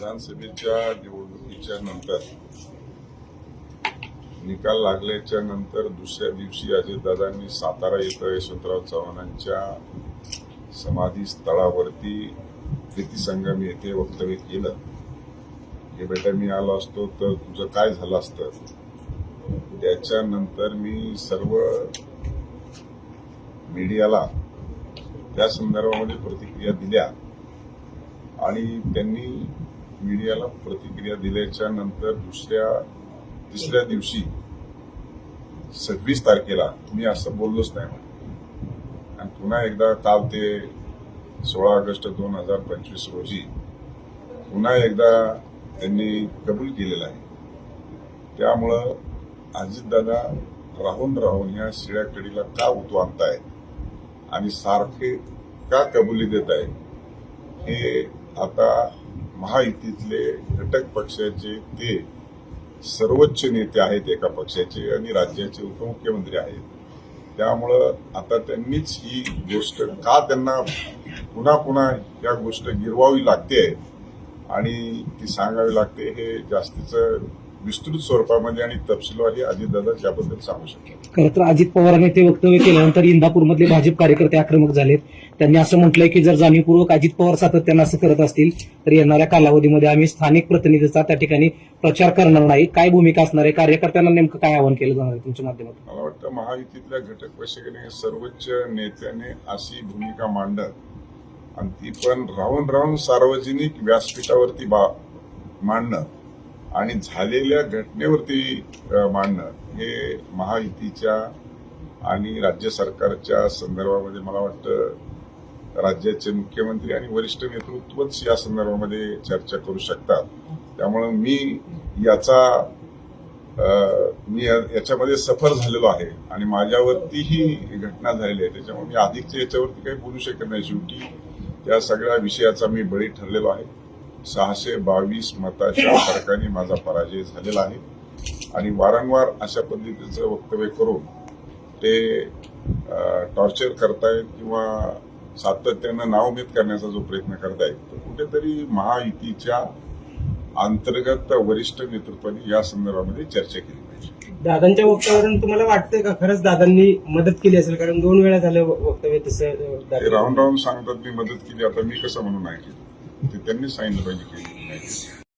विधानसभेच्या निवडणुकीच्या नंतर निकाल लागल्याच्या नंतर दुसऱ्या दिवशी अजितदादांनी सातारा इथं यशवंतराव चव्हाणांच्या समाधी स्थळावरती प्रीतीसंगम येथे वक्तव्य केलं. हे बेटा मी आलो असतो तर तुझं काय झालं असतं? त्याच्यानंतर मी सर्व मीडियाला त्या संदर्भामध्ये प्रतिक्रिया दिल्या आणि त्यांनी मीडियाला प्रतिक्रिया दिल्याच्या नंतर दुसऱ्या तिसऱ्या दिवशी सव्वीस तारखेला मी असं बोललोच नाही. आणि पुन्हा एकदा काल ते सोळा ऑगस्ट दोन हजार पंचवीस रोजी पुन्हा एकदा त्यांनी कबूल केलेलं आहे. त्यामुळं अजितदादा राहून राहून या शिळ्याकडीला का उतू आणतायत आणि सारखे का कबुली देत आहे हे आता महायुतीतले घटक पक्षाचे ते सर्वोच्च नेते आहेत एका पक्षाचे आणि राज्याचे उपमुख्यमंत्री आहेत. त्यामुळं आता त्यांनीच ही गोष्ट का त्यांना पुन्हा पुन्हा या गोष्ट गिरवावी लागते? आणि ती सांगावी लागते हे जास्तीचं विस्तृत स्वरूपामध्ये आणि तपशीलवारी अजितदादा याबद्दल सांगू शकतात खरं तर अजित पवारांनी ते वक्तव्य केल्यानंतर इंदापूरमधले भाजप कार्यकर्ते आक्रमक झालेत. त्यांनी असं म्हटलंय की जर जाणीवपूर्वक अजित पवार सातत्यानं असं करत असतील तर येणाऱ्या कालावधीमध्ये आम्ही स्थानिक प्रतिनिधीचा त्या ठिकाणी प्रचार करणार नाही. काय भूमिका असणार आहे? कार्यकर्त्यांना नेमकं काय आवाहन केलं जाणार आहे तुमच्या माध्यमातून? मला वाटतं महायुतीतल्या घटक पक्षाने सर्वोच्च नेत्याने अशी भूमिका मांडत. आणि ती पण राहून राहून सार्वजनिक व्यासपीठावरती बा मांडणं. आणि झालेल्या घटनेवरती मांडणं हे महायुतीच्या आणि राज्य सरकारच्या संदर्भामध्ये मला वाटतं राज्याचे मुख्यमंत्री आणि वरिष्ठ नेतृत्वच या संदर्भामध्ये चर्चा करू शकतात. त्यामुळं मी याचा मी या- याच्यामध्ये सफर झालेलो आहे आणि माझ्यावरती ही घटना झालेली आहे. त्याच्यामुळे मी अधिकच्या याच्यावरती काही बोलू शकत नाही. शेवटी त्या सगळ्या विषयाचा मी बळी ठरलेलो आहे. सहाशे बावीस मताच्या फरकाने माझा पराजय झालेला आहे. आणि वारंवार अशा पद्धतीचं वक्तव्य करून ते टॉर्चर करतायत किंवा सातत्यानं नावमेद करण्याचा जो प्रयत्न करतायत तर कुठेतरी महायुतीच्या अंतर्गत वरिष्ठ नेतृत्वाने या संदर्भामध्ये चर्चा केली पाहिजे. दादांच्या वक्तव्यावरून तुम्हाला वाटतंय का खरंच दादांनी मदत केली असेल? कारण दोन वेळा झालं वक्तव्य तसं ते राहून राहून सांगतात मी मदत केली आता मी कसं म्हणून नाही केली ते त्यांनी सांगितलं पाहिजे केली नाही केली.